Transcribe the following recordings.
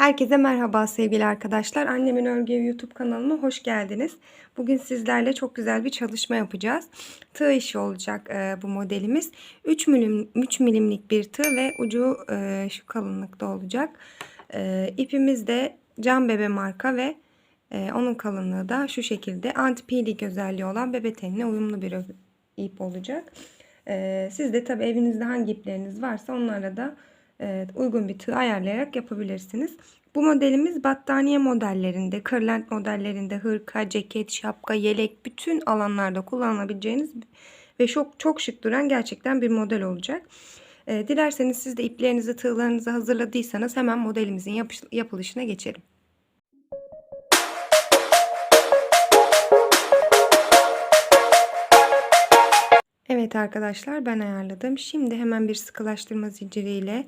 Herkese merhaba sevgili arkadaşlar. Annemin Örgü YouTube kanalıma hoş geldiniz. Bugün sizlerle çok güzel bir çalışma yapacağız. Tığ işi olacak e, bu modelimiz. 3 milim 3 milimlik bir tığ ve ucu e, şu kalınlıkta olacak. E, ipimiz de Can Bebe marka ve e, onun kalınlığı da şu şekilde anti peeling özelliği olan bebe tenine uyumlu bir ip olacak. E, siz de tabi evinizde hangi ipleriniz varsa onlara da uygun bir tığ ayarlayarak yapabilirsiniz. Bu modelimiz battaniye modellerinde, kırlent modellerinde, hırka, ceket, şapka, yelek bütün alanlarda kullanılabileceğiniz ve çok çok şık duran gerçekten bir model olacak. Ee, dilerseniz siz de iplerinizi, tığlarınızı hazırladıysanız hemen modelimizin yapış, yapılışına geçelim. Evet arkadaşlar ben ayarladım. Şimdi hemen bir sıkılaştırma zinciriyle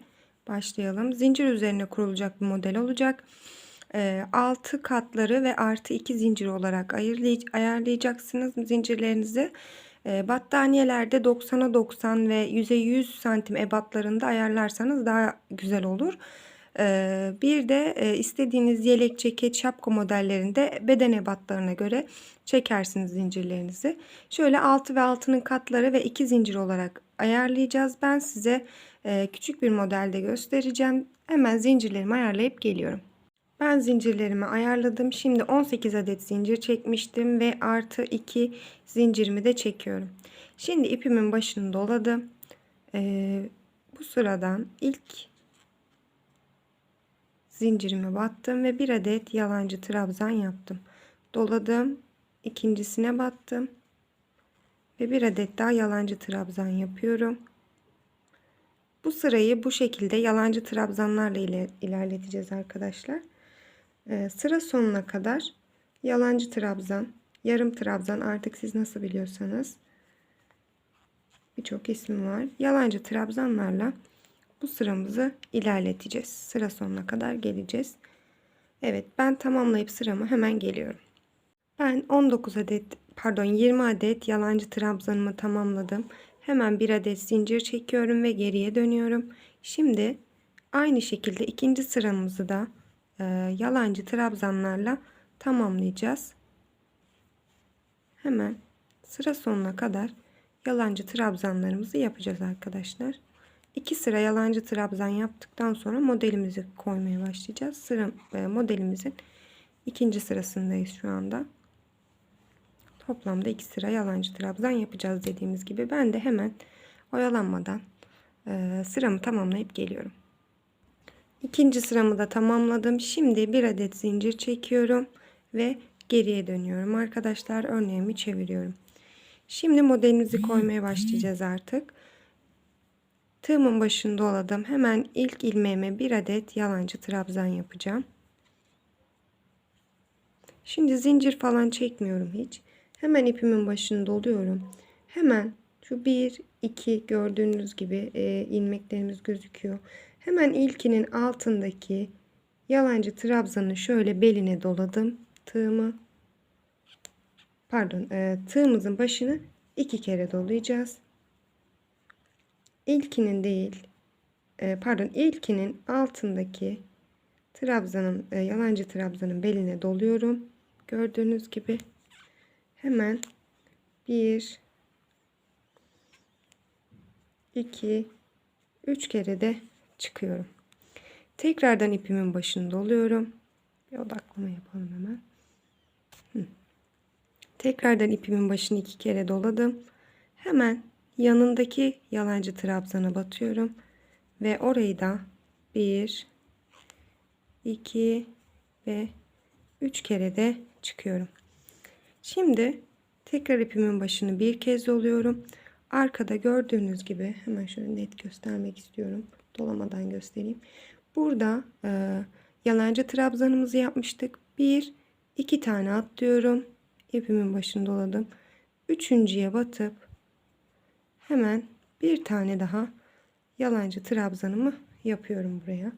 başlayalım. Zincir üzerine kurulacak bir model olacak. E, 6 katları ve artı 2 zincir olarak ayarlayacaksınız zincirlerinizi. E, battaniyelerde 90'a 90 ve 100'e 100 santim ebatlarında ayarlarsanız daha güzel olur. Ee, bir de e, istediğiniz yelek, ceket, şapka modellerinde beden ebatlarına göre çekersiniz zincirlerinizi. Şöyle 6 ve altının katları ve 2 zincir olarak ayarlayacağız. Ben size e, küçük bir modelde göstereceğim. Hemen zincirlerimi ayarlayıp geliyorum. Ben zincirlerimi ayarladım. Şimdi 18 adet zincir çekmiştim ve artı 2 zincirimi de çekiyorum. Şimdi ipimin başını doladım. Ee, bu sıradan ilk zincirime battım ve bir adet yalancı trabzan yaptım. Doladım. ikincisine battım. Ve bir adet daha yalancı trabzan yapıyorum. Bu sırayı bu şekilde yalancı trabzanlarla iler ilerleteceğiz arkadaşlar. Ee, sıra sonuna kadar yalancı trabzan, yarım trabzan artık siz nasıl biliyorsanız birçok ismi var. Yalancı trabzanlarla bu sıramızı ilerleteceğiz. Sıra sonuna kadar geleceğiz. Evet ben tamamlayıp sıramı hemen geliyorum. Ben 19 adet pardon 20 adet yalancı trabzanımı tamamladım. Hemen bir adet zincir çekiyorum ve geriye dönüyorum. Şimdi aynı şekilde ikinci sıramızı da e, yalancı trabzanlarla tamamlayacağız. Hemen sıra sonuna kadar yalancı trabzanlarımızı yapacağız arkadaşlar. 2 sıra yalancı trabzan yaptıktan sonra modelimizi koymaya başlayacağız. Sıra e, modelimizin ikinci sırasındayız şu anda. Toplamda 2 sıra yalancı trabzan yapacağız dediğimiz gibi. Ben de hemen oyalanmadan e, sıramı tamamlayıp geliyorum. İkinci sıramı da tamamladım. Şimdi bir adet zincir çekiyorum ve geriye dönüyorum. Arkadaşlar örneğimi çeviriyorum. Şimdi modelimizi koymaya başlayacağız artık. Tığımın başını doladım. Hemen ilk ilmeğime bir adet yalancı trabzan yapacağım. Şimdi zincir falan çekmiyorum hiç. Hemen ipimin başını doluyorum. Hemen şu bir iki gördüğünüz gibi e, ilmeklerimiz gözüküyor. Hemen ilkinin altındaki yalancı trabzanı şöyle beline doladım. Tığımı pardon e, tığımızın başını iki kere dolayacağız ilkinin değil e, pardon ilkinin altındaki trabzanın e, yalancı trabzanın beline doluyorum. Gördüğünüz gibi hemen bir iki üç kere de çıkıyorum. Tekrardan ipimin başını doluyorum. Bir odaklama yapalım hemen. Hı. Tekrardan ipimin başını iki kere doladım. Hemen yanındaki yalancı trabzana batıyorum ve orayı da 1 2 ve 3 kere de çıkıyorum. Şimdi tekrar ipimin başını bir kez doluyorum. Arkada gördüğünüz gibi hemen şöyle net göstermek istiyorum. Dolamadan göstereyim. Burada e, yalancı trabzanımızı yapmıştık. Bir, iki tane atlıyorum. İpimin başını doladım. Üçüncüye batıp hemen bir tane daha yalancı trabzanımı yapıyorum buraya.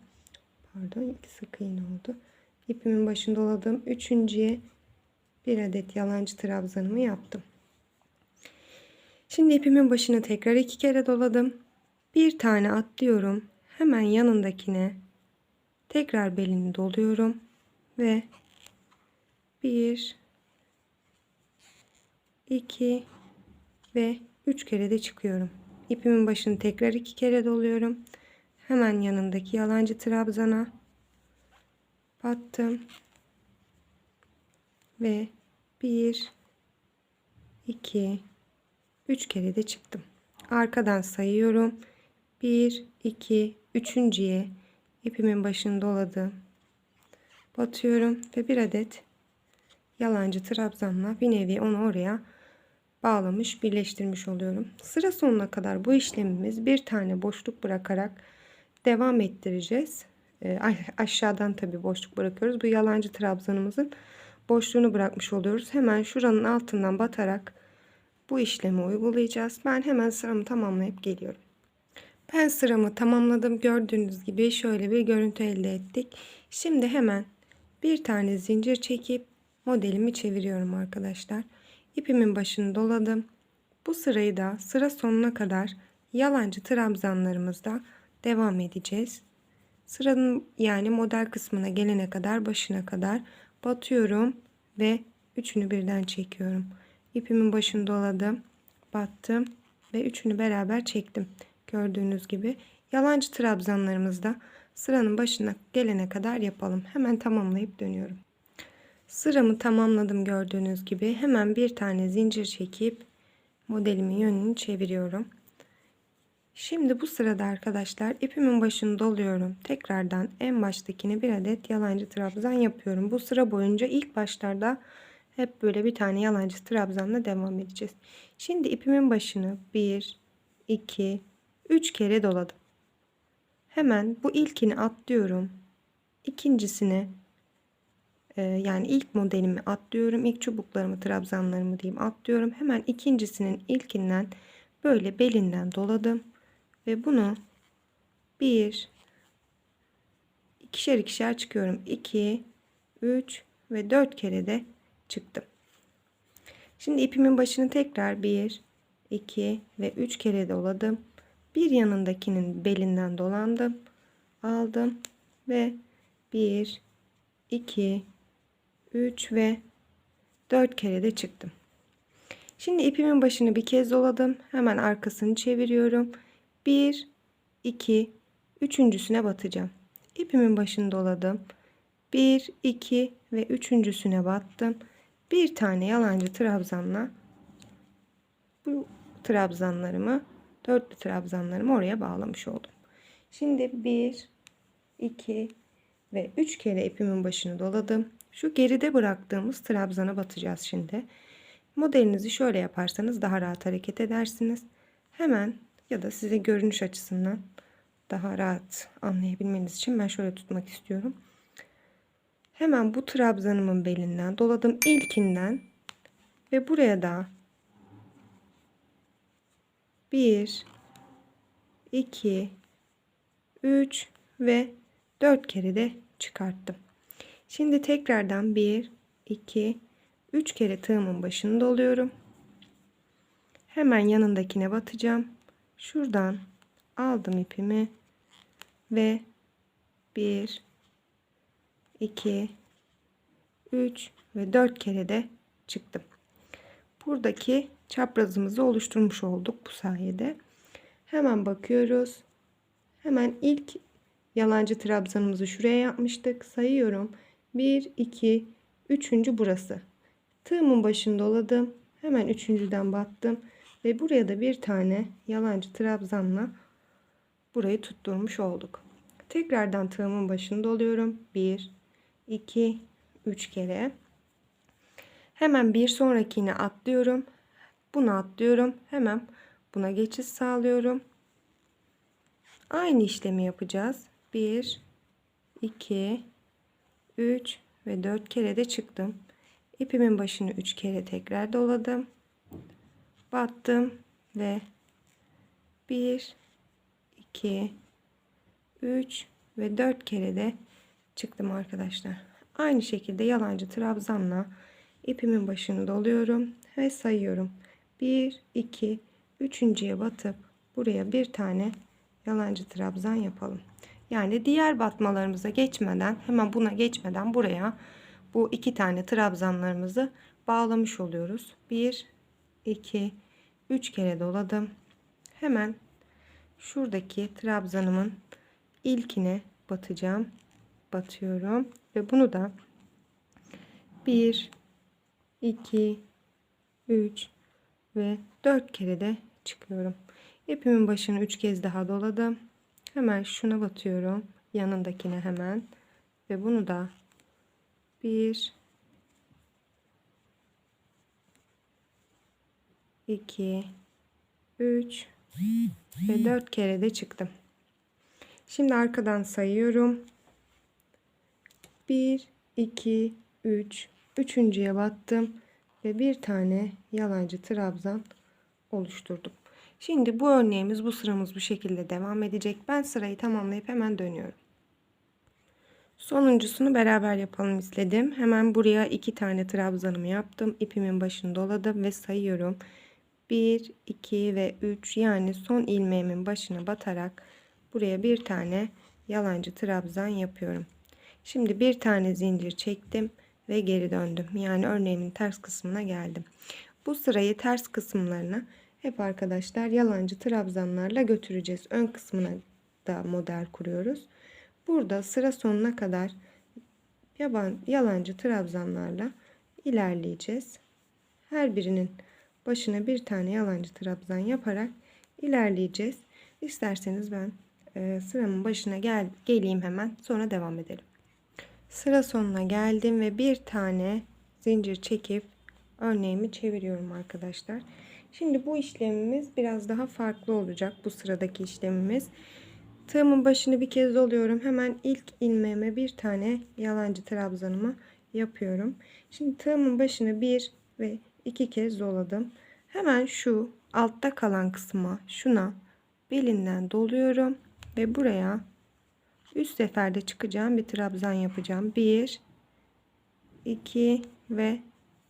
Pardon iki sık iğne oldu. İpimin başını doladım. Üçüncüye bir adet yalancı trabzanımı yaptım. Şimdi ipimin başını tekrar iki kere doladım. Bir tane atlıyorum. Hemen yanındakine Tekrar belini doluyorum ve 1 2 ve 3 kere de çıkıyorum. İpimin başını tekrar 2 kere doluyorum. Hemen yanındaki yalancı trabzana battım ve 1 2 3 kere de çıktım. Arkadan sayıyorum. 1 2 üçüncüye ipimin başını doladım. Batıyorum ve bir adet yalancı trabzanla bir nevi onu oraya bağlamış, birleştirmiş oluyorum. Sıra sonuna kadar bu işlemimiz bir tane boşluk bırakarak devam ettireceğiz. E, aşağıdan tabi boşluk bırakıyoruz. Bu yalancı trabzanımızın boşluğunu bırakmış oluyoruz. Hemen şuranın altından batarak bu işlemi uygulayacağız. Ben hemen sıramı tamamlayıp geliyorum. Ben sıramı tamamladım. Gördüğünüz gibi şöyle bir görüntü elde ettik. Şimdi hemen bir tane zincir çekip modelimi çeviriyorum arkadaşlar. İpimin başını doladım. Bu sırayı da sıra sonuna kadar yalancı trabzanlarımızda devam edeceğiz. Sıranın yani model kısmına gelene kadar başına kadar batıyorum ve üçünü birden çekiyorum. İpimin başını doladım, battım ve üçünü beraber çektim. Gördüğünüz gibi yalancı trabzanlarımızda sıranın başına gelene kadar yapalım. Hemen tamamlayıp dönüyorum. Sıramı tamamladım gördüğünüz gibi. Hemen bir tane zincir çekip modelimin yönünü çeviriyorum. Şimdi bu sırada arkadaşlar ipimin başını doluyorum. Tekrardan en baştakine bir adet yalancı trabzan yapıyorum. Bu sıra boyunca ilk başlarda hep böyle bir tane yalancı trabzanla devam edeceğiz. Şimdi ipimin başını 1, 2, 3 kere doladım. Hemen bu ilkini atlıyorum. İkincisine e, yani ilk modelimi atlıyorum. İlk çubuklarımı, trabzanlarımı diyeyim atlıyorum. Hemen ikincisinin ilkinden böyle belinden doladım. Ve bunu bir ikişer ikişer çıkıyorum. 2, 3 ve 4 kere de çıktım. Şimdi ipimin başını tekrar 1, 2 ve 3 kere doladım. Bir yanındakinin belinden dolandım. Aldım ve 1, 2, 3 ve 4 kere de çıktım. Şimdi ipimin başını bir kez doladım. Hemen arkasını çeviriyorum. 1, 2, üçüncüsüne batacağım. İpimin başını doladım. 1, 2 ve üçüncüsüne battım. Bir tane yalancı trabzanla bu trabzanlarımı dörtlü trabzanlarımı oraya bağlamış oldum. Şimdi 1, 2 ve 3 kere ipimin başını doladım. Şu geride bıraktığımız trabzana batacağız şimdi. Modelinizi şöyle yaparsanız daha rahat hareket edersiniz. Hemen ya da size görünüş açısından daha rahat anlayabilmeniz için ben şöyle tutmak istiyorum. Hemen bu trabzanımın belinden doladım ilkinden ve buraya da 1 2 3 ve 4 kere de çıkarttım. Şimdi tekrardan 1 2 3 kere tığımın başını doluyorum. Hemen yanındakine batacağım. Şuradan aldım ipimi ve 1 2 3 ve 4 kere de çıktım. Buradaki çaprazımızı oluşturmuş olduk bu sayede. Hemen bakıyoruz. Hemen ilk yalancı trabzanımızı şuraya yapmıştık. Sayıyorum. 1 2 3. burası. Tığımın başını doladım. Hemen üçüncüden battım ve buraya da bir tane yalancı trabzanla burayı tutturmuş olduk. Tekrardan tığımın başını doluyorum. 1 2 3 kere. Hemen bir sonrakini atlıyorum. Bunu atlıyorum. Hemen buna geçiş sağlıyorum. Aynı işlemi yapacağız. 1 2 3 ve 4 kere de çıktım. İpimin başını 3 kere tekrar doladım. Battım ve 1 2 3 ve 4 kere de çıktım arkadaşlar. Aynı şekilde yalancı trabzanla ipimin başını doluyorum ve sayıyorum. 1 2 üçüncüye batıp buraya bir tane yalancı trabzan yapalım. Yani diğer batmalarımıza geçmeden hemen buna geçmeden buraya bu iki tane trabzanlarımızı bağlamış oluyoruz. 1 2 3 kere doladım. Hemen şuradaki trabzanımın ilkine batacağım. Batıyorum ve bunu da 1 2 3 ve 4 kere de çıkıyorum. İpimin başını 3 kez daha doladım. Hemen şuna batıyorum. Yanındakine hemen ve bunu da 1 2 3 ve 4 kere de çıktım. Şimdi arkadan sayıyorum. 1 2 3 üçüncüye battım ve bir tane yalancı trabzan oluşturdum. Şimdi bu örneğimiz bu sıramız bu şekilde devam edecek. Ben sırayı tamamlayıp hemen dönüyorum. Sonuncusunu beraber yapalım istedim. Hemen buraya iki tane trabzanımı yaptım. İpimin başını doladım ve sayıyorum. 1, 2 ve 3 yani son ilmeğimin başına batarak buraya bir tane yalancı trabzan yapıyorum. Şimdi bir tane zincir çektim ve geri döndüm. Yani örneğimin ters kısmına geldim. Bu sırayı ters kısımlarına hep arkadaşlar yalancı trabzanlarla götüreceğiz. Ön kısmına da model kuruyoruz. Burada sıra sonuna kadar yaban, yalancı trabzanlarla ilerleyeceğiz. Her birinin başına bir tane yalancı trabzan yaparak ilerleyeceğiz. İsterseniz ben e, sıramın başına gel, geleyim hemen sonra devam edelim. Sıra sonuna geldim ve bir tane zincir çekip örneğimi çeviriyorum arkadaşlar. Şimdi bu işlemimiz biraz daha farklı olacak bu sıradaki işlemimiz. Tığımın başını bir kez doluyorum. Hemen ilk ilmeğime bir tane yalancı trabzanımı yapıyorum. Şimdi tığımın başını bir ve iki kez doladım. Hemen şu altta kalan kısma şuna belinden doluyorum ve buraya üst seferde çıkacağım bir trabzan yapacağım. 1 2 ve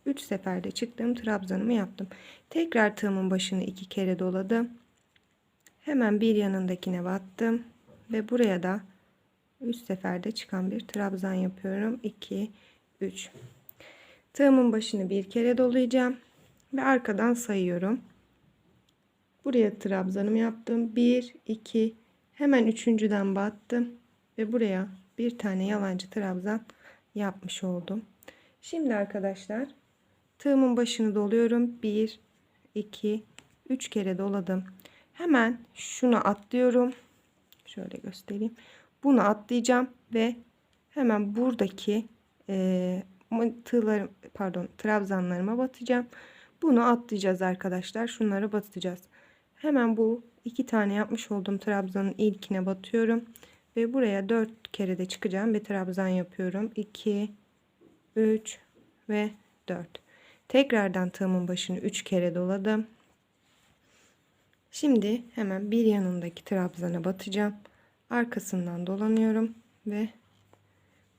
3 seferde çıktığım trabzanımı yaptım. Tekrar tığımın başını iki kere doladım. Hemen bir yanındakine battım ve buraya da üst seferde çıkan bir trabzan yapıyorum. 2 3 Tığımın başını bir kere dolayacağım ve arkadan sayıyorum. Buraya trabzanımı yaptım. 1 2 hemen üçüncüden battım ve buraya bir tane yalancı trabzan yapmış oldum. Şimdi arkadaşlar tığımın başını doluyorum. 1 2 3 kere doladım. Hemen şunu atlıyorum. Şöyle göstereyim. Bunu atlayacağım ve hemen buradaki e, tığlarım pardon trabzanlarıma batacağım. Bunu atlayacağız arkadaşlar. Şunları batacağız. Hemen bu iki tane yapmış olduğum trabzanın ilkine batıyorum. Ve buraya dört kere de çıkacağım. Bir trabzan yapıyorum. 2, 3 ve 4. Tekrardan tığımın başını 3 kere doladım. Şimdi hemen bir yanındaki trabzana batacağım. Arkasından dolanıyorum ve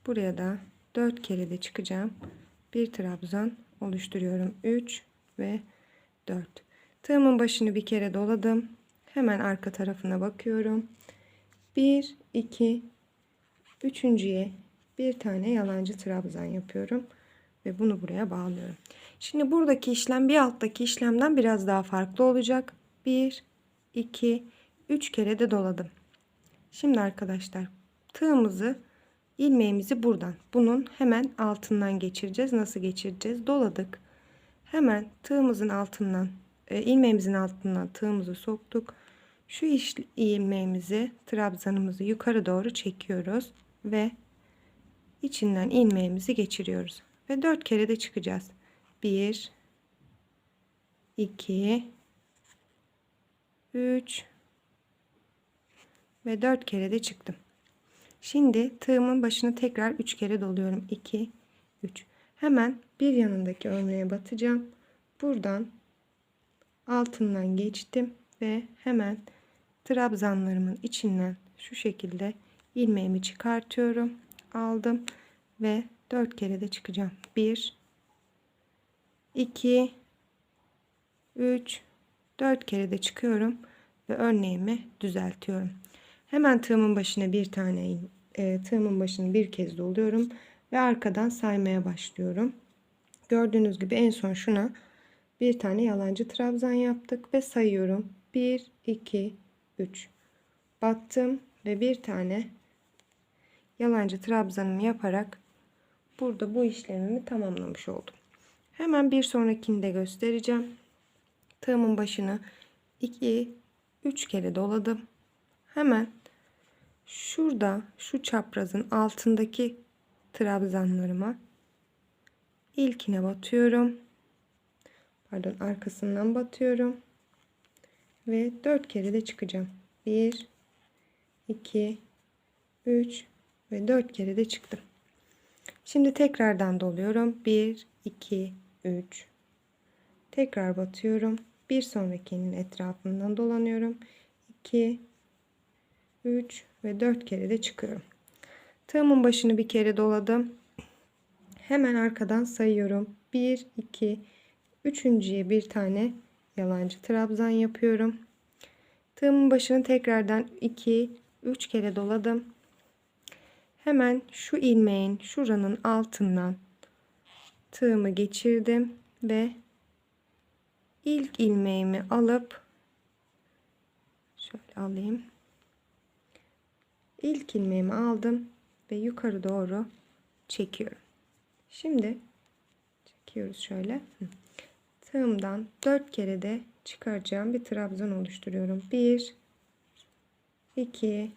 buraya da 4 kere de çıkacağım. Bir trabzan oluşturuyorum. 3 ve 4. Tığımın başını bir kere doladım. Hemen arka tarafına bakıyorum. 1 2 üçüncüye bir tane yalancı trabzan yapıyorum ve bunu buraya bağlıyorum. Şimdi buradaki işlem bir alttaki işlemden biraz daha farklı olacak. 1 2 3 kere de doladım. Şimdi arkadaşlar tığımızı ilmeğimizi buradan bunun hemen altından geçireceğiz. Nasıl geçireceğiz? Doladık. Hemen tığımızın altından e, ilmeğimizin altından tığımızı soktuk. Şu iş, ilmeğimizi trabzanımızı yukarı doğru çekiyoruz ve içinden ilmeğimizi geçiriyoruz ve dört kere de çıkacağız. 1 2 3 ve 4 kere de çıktım. Şimdi tığımın başını tekrar 3 kere doluyorum. 2 3. Hemen bir yanındaki örneğe batacağım. Buradan altından geçtim ve hemen trabzanlarımın içinden şu şekilde ilmeğimi çıkartıyorum. Aldım ve 4 kere de çıkacağım. 1 2 3 4 kere de çıkıyorum ve örneğimi düzeltiyorum. Hemen tığımın başına bir tane e, tığımın başını bir kez doluyorum ve arkadan saymaya başlıyorum. Gördüğünüz gibi en son şuna bir tane yalancı trabzan yaptık ve sayıyorum. 1 2 3 battım ve bir tane yalancı trabzanımı yaparak burada bu işlemimi tamamlamış oldum. Hemen bir sonrakini de göstereceğim. Tığımın başını 2 3 kere doladım. Hemen şurada şu çaprazın altındaki trabzanlarıma ilkine batıyorum. Pardon arkasından batıyorum. Ve 4 kere de çıkacağım. 1 2 3 ve 4 kere de çıktım. Şimdi tekrardan doluyorum. 1 2 3 tekrar batıyorum. Bir sonrakinin etrafından dolanıyorum. 2 3 ve 4 kere de çıkıyorum. Tığımın başını bir kere doladım. Hemen arkadan sayıyorum. 1 2 üçüncüye bir tane yalancı trabzan yapıyorum. Tığımın başını tekrardan 2 3 kere doladım. Hemen şu ilmeğin şuranın altından tığımı geçirdim ve ilk ilmeğimi alıp şöyle alayım. İlk ilmeğimi aldım ve yukarı doğru çekiyorum. Şimdi çekiyoruz şöyle. Tığımdan 4 kere de çıkaracağım bir trabzan oluşturuyorum. 1 2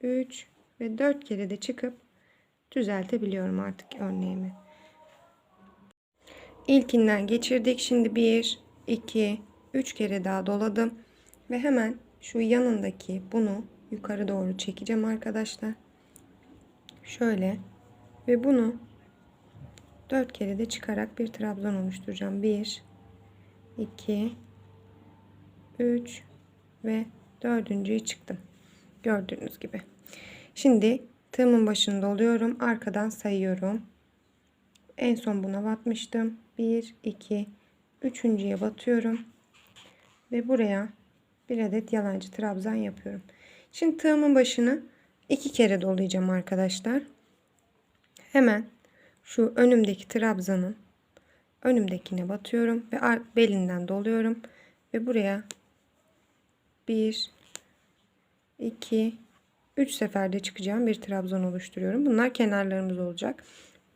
3 ve 4 kere de çıkıp düzeltebiliyorum artık örneğimi. İlkinden geçirdik. Şimdi 1 2 3 kere daha doladım ve hemen şu yanındaki bunu yukarı doğru çekeceğim arkadaşlar. Şöyle ve bunu 4 kere de çıkarak bir trabzan oluşturacağım. 1 2 3 ve dördüncüyü çıktım. Gördüğünüz gibi. Şimdi tığımın başını doluyorum. Arkadan sayıyorum. En son buna batmıştım. 1 2 üçüncüye batıyorum. Ve buraya bir adet yalancı trabzan yapıyorum. Şimdi tığımın başını iki kere dolayacağım arkadaşlar. Hemen şu önümdeki trabzanın önümdekine batıyorum ve belinden doluyorum ve buraya 1 2 3 seferde çıkacağım bir trabzan oluşturuyorum. Bunlar kenarlarımız olacak.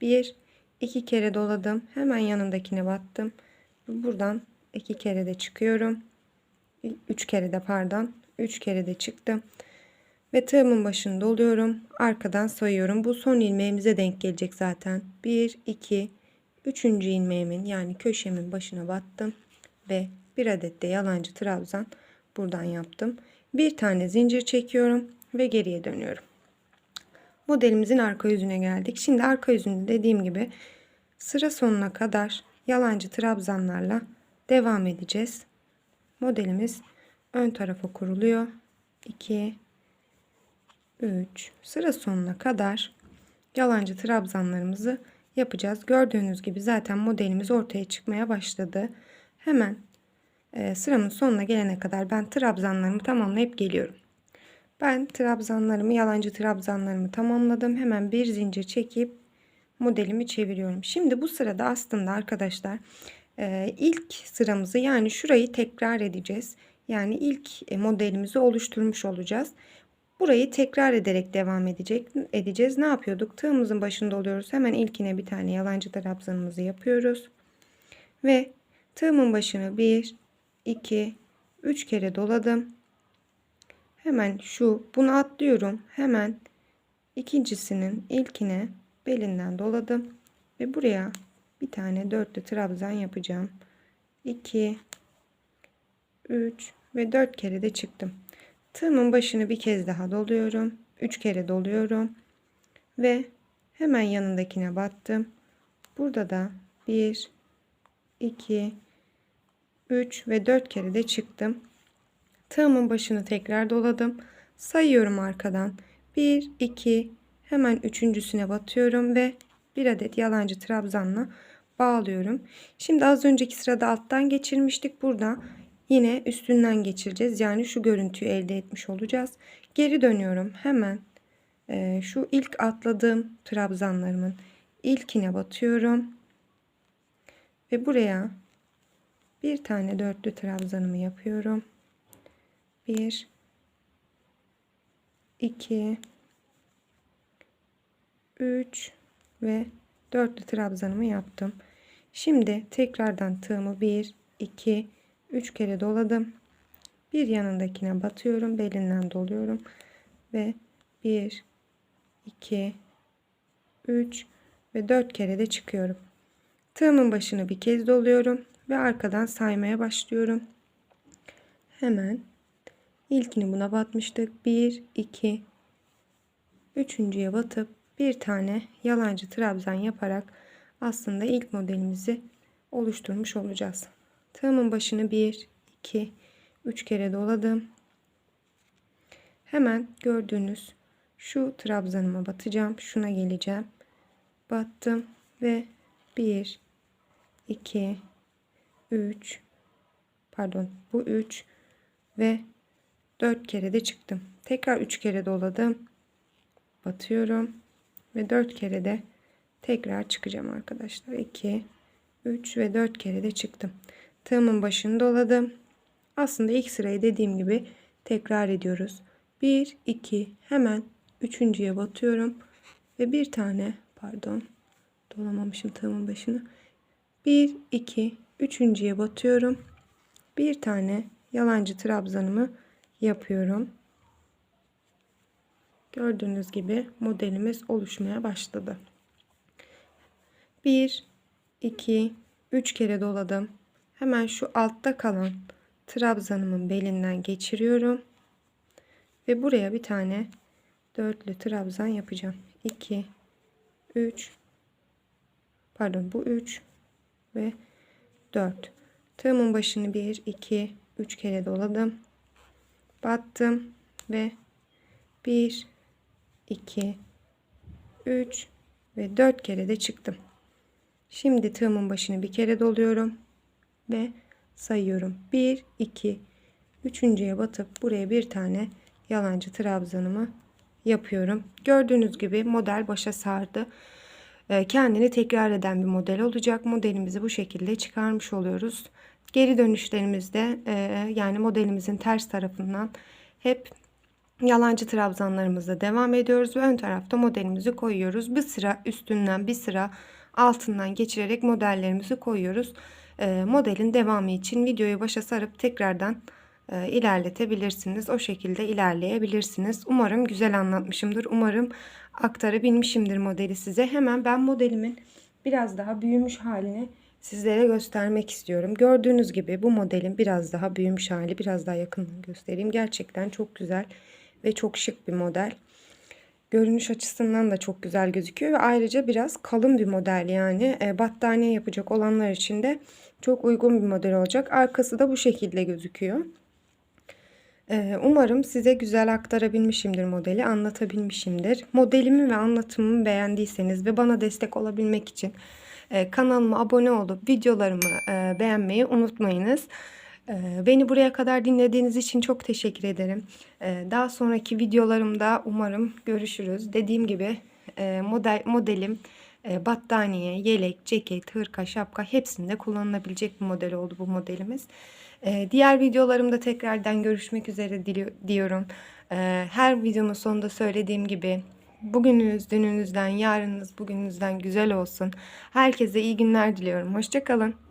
1 2 kere doladım. Hemen yanındakine battım. Buradan 2 kere de çıkıyorum. 3 kere de pardon. 3 kere de çıktım. Ve tığımın başını doluyorum. Arkadan sayıyorum. Bu son ilmeğimize denk gelecek zaten. 1, 2, 3. ilmeğimin yani köşemin başına battım. Ve bir adet de yalancı trabzan buradan yaptım. Bir tane zincir çekiyorum ve geriye dönüyorum. Modelimizin arka yüzüne geldik. Şimdi arka yüzünde dediğim gibi sıra sonuna kadar yalancı trabzanlarla devam edeceğiz. Modelimiz ön tarafa kuruluyor. 2 3 sıra sonuna kadar yalancı trabzanlarımızı yapacağız. Gördüğünüz gibi zaten modelimiz ortaya çıkmaya başladı. Hemen e, sıramın sonuna gelene kadar ben trabzanlarımı tamamlayıp geliyorum. Ben trabzanlarımı, yalancı trabzanlarımı tamamladım. Hemen bir zincir çekip modelimi çeviriyorum. Şimdi bu sırada aslında arkadaşlar e, ilk sıramızı yani şurayı tekrar edeceğiz. Yani ilk e, modelimizi oluşturmuş olacağız. Burayı tekrar ederek devam edecek edeceğiz. Ne yapıyorduk? Tığımızın başında oluyoruz. Hemen ilkine bir tane yalancı trabzanımızı yapıyoruz. Ve tığımın başını 1 2 3 kere doladım. Hemen şu bunu atlıyorum. Hemen ikincisinin ilkine belinden doladım ve buraya bir tane dörtlü trabzan yapacağım. 2 3 ve 4 kere de çıktım. Tığımın başını bir kez daha doluyorum. 3 kere doluyorum. Ve hemen yanındakine battım. Burada da 1 2 3 ve 4 kere de çıktım. Tığımın başını tekrar doladım. Sayıyorum arkadan. 1 2 hemen üçüncüsüne batıyorum ve bir adet yalancı trabzanla bağlıyorum. Şimdi az önceki sırada alttan geçirmiştik. Burada yine üstünden geçireceğiz. Yani şu görüntüyü elde etmiş olacağız. Geri dönüyorum. Hemen e, şu ilk atladığım trabzanlarımın ilkine batıyorum. Ve buraya bir tane dörtlü trabzanımı yapıyorum. 1 2 3 ve dörtlü trabzanımı yaptım. Şimdi tekrardan tığımı 1 2 3 kere doladım. Bir yanındakine batıyorum, belinden doluyorum ve 1 2 3 ve 4 kere de çıkıyorum. Tığımın başını bir kez doluyorum ve arkadan saymaya başlıyorum. Hemen ilkini buna batmıştık. 1 2 üçüncüye batıp bir tane yalancı trabzan yaparak aslında ilk modelimizi oluşturmuş olacağız. Tığımın başını 1 2 3 kere doladım. Hemen gördüğünüz şu trabzanıma batacağım. Şuna geleceğim. Battım ve 1 2 3 pardon bu 3 ve 4 kere de çıktım. Tekrar 3 kere doladım. Batıyorum ve 4 kere de tekrar çıkacağım arkadaşlar. 2 3 ve 4 kere de çıktım. Tığımın başını doladım. Aslında ilk sırayı dediğim gibi tekrar ediyoruz. 1 2 hemen üçüncüye batıyorum ve bir tane pardon dolamamışım tığımın başını. 1 2 üçüncüye batıyorum. Bir tane yalancı trabzanımı yapıyorum. Gördüğünüz gibi modelimiz oluşmaya başladı. 1 2 3 kere doladım. Hemen şu altta kalan trabzanımın belinden geçiriyorum. Ve buraya bir tane dörtlü trabzan yapacağım. 2 3 pardon bu 3 ve 4 tığımın başını 1 2 3 kere doladım battım ve 1 2 3 ve 4 kere de çıktım şimdi tığımın başını bir kere doluyorum ve sayıyorum 1 2 üçüncüye batıp buraya bir tane yalancı trabzanımı yapıyorum gördüğünüz gibi model başa sardı ee, kendini tekrar eden bir model olacak. Modelimizi bu şekilde çıkarmış oluyoruz. Geri dönüşlerimizde e, yani modelimizin ters tarafından hep yalancı trabzanlarımızla devam ediyoruz ve ön tarafta modelimizi koyuyoruz. Bir sıra üstünden bir sıra altından geçirerek modellerimizi koyuyoruz. E, modelin devamı için videoyu başa sarıp tekrardan e, ilerletebilirsiniz. O şekilde ilerleyebilirsiniz. Umarım güzel anlatmışımdır. Umarım aktarabilmişimdir modeli size. Hemen ben modelimin biraz daha büyümüş halini sizlere göstermek istiyorum. Gördüğünüz gibi bu modelin biraz daha büyümüş hali. Biraz daha yakından göstereyim. Gerçekten çok güzel ve çok şık bir model. Görünüş açısından da çok güzel gözüküyor ve ayrıca biraz kalın bir model yani e, battaniye yapacak olanlar için de çok uygun bir model olacak. Arkası da bu şekilde gözüküyor. Ee, umarım size güzel aktarabilmişimdir modeli, anlatabilmişimdir. Modelimi ve anlatımımı beğendiyseniz ve bana destek olabilmek için e, kanalıma abone olup videolarımı e, beğenmeyi unutmayınız. E, beni buraya kadar dinlediğiniz için çok teşekkür ederim. Daha sonraki videolarımda umarım görüşürüz. Dediğim gibi model modelim battaniye, yelek, ceket, hırka, şapka hepsinde kullanılabilecek bir model oldu bu modelimiz. Ee, diğer videolarımda tekrardan görüşmek üzere diyorum. Ee, her videomun sonunda söylediğim gibi bugününüz dününüzden, yarınınız bugününüzden güzel olsun. Herkese iyi günler diliyorum. Hoşçakalın.